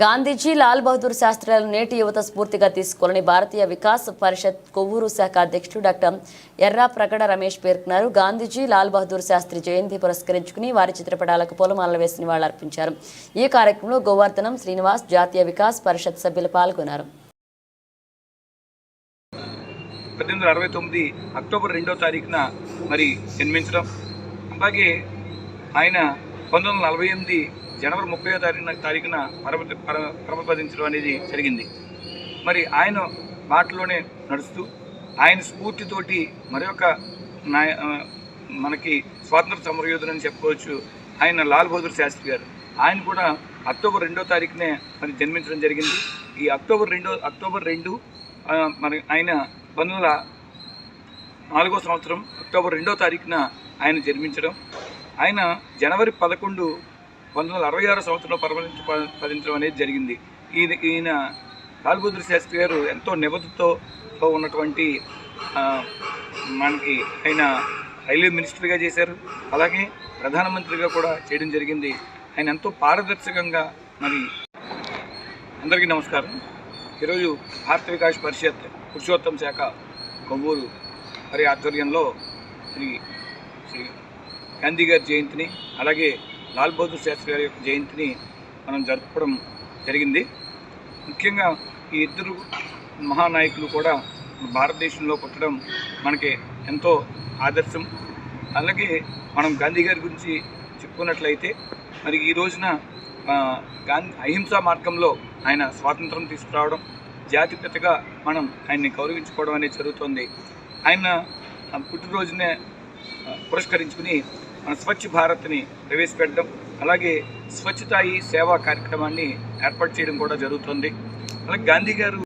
గాంధీజీ లాల్ బహదూర్ శాస్త్రాలను నేటి యువత స్ఫూర్తిగా తీసుకోవాలని భారతీయ వికాస్ పరిషత్ కొవ్వూరు శాఖ అధ్యక్షుడు డాక్టర్ ఎర్రా ప్రకట రమేష్ పేర్కొన్నారు. గాంధీజీ లాల్ బహదూర్ శాస్త్రి జయంతి పురస్కరించుకుని వారి చిత్రపటాలకు పూలమాలలు వేసి నివాళులర్పించారు ఈ కార్యక్రమంలో గోవర్ధనం శ్రీనివాస్ జాతీయ వికాస్ పరిషత్ సభ్యులు పాల్గొన్నారు. పద్దెనిమిది అరవై తొమ్మిది అక్టోబర్ రెండో తారీఖున మరి జన్మించడం. అలాగే ఆయన పంతొమ్మిది వందల నలభై ఎనిమిది జనవరి ముప్పై తారీఖున తారీఖున పరమతి పర- పరమపదించడం అనేది జరిగింది. మరి ఆయన బాటలోనే నడుస్తూ ఆయన స్ఫూర్తితోటి మరొక నాయ మనకి స్వాతంత్ర సమరయోధులని చెప్పుకోవచ్చు ఆయన లాల్ బహదూర్ శాస్త్రి గారు. ఆయన కూడా అక్టోబర్ రెండో తారీఖునే మరి జన్మించడం జరిగింది. ఈ అక్టోబర్ రెండో అక్టోబర్ రెండు మన మరి ఆయన పంతొమ్మిది నాలుగో సంవత్సరం అక్టోబర్ రెండో తారీఖున ఆయన జన్మించడం. ఆయన జనవరి పదకొండు పంతొమ్మిది వందల అరవై ఆరో సంవత్సరంలో పరమలించ పదించడం అనేది జరిగింది. ఈయన ఈయన లాల్ శాస్త్రి గారు ఎంతో నిబద్ధతో ఉన్నటువంటి మనకి ఆయన రైల్వే మినిస్టర్గా చేశారు. అలాగే ప్రధానమంత్రిగా కూడా చేయడం జరిగింది. ఆయన ఎంతో పారదర్శకంగా మరి అందరికీ నమస్కారం. ఈరోజు భారత వికాస్ పరిషత్ పురుషోత్తం శాఖ కొవ్వూరు వారి ఆధ్వర్యంలో శ్రీ శ్రీ గాంధీ గారి జయంతిని అలాగే లాల్ బహదూర్ శాస్త్రి గారి యొక్క జయంతిని మనం జరుపుకోవడం జరిగింది. ముఖ్యంగా ఈ ఇద్దరు మహానాయకులు కూడా భారతదేశంలో పుట్టడం మనకి ఎంతో ఆదర్శం. అలాగే మనం గాంధీ గారి గురించి చెప్పుకున్నట్లయితే మరి ఈ రోజున గాంధీ అహింసా మార్గంలో ఆయన స్వాతంత్రం తీసుకురావడం జాతిపితగా మనం ఆయన్ని గౌరవించుకోవడం అనేది జరుగుతుంది. ఆయన పుట్టినరోజునే పురస్కరించుకుని మన స్వచ్ఛ భారత్ని ప్రవేశపెట్టడం అలాగే స్వచ్ఛతాయి సేవా కార్యక్రమాన్ని ఏర్పాటు చేయడం కూడా జరుగుతుంది. అలాగే గాంధీ గారు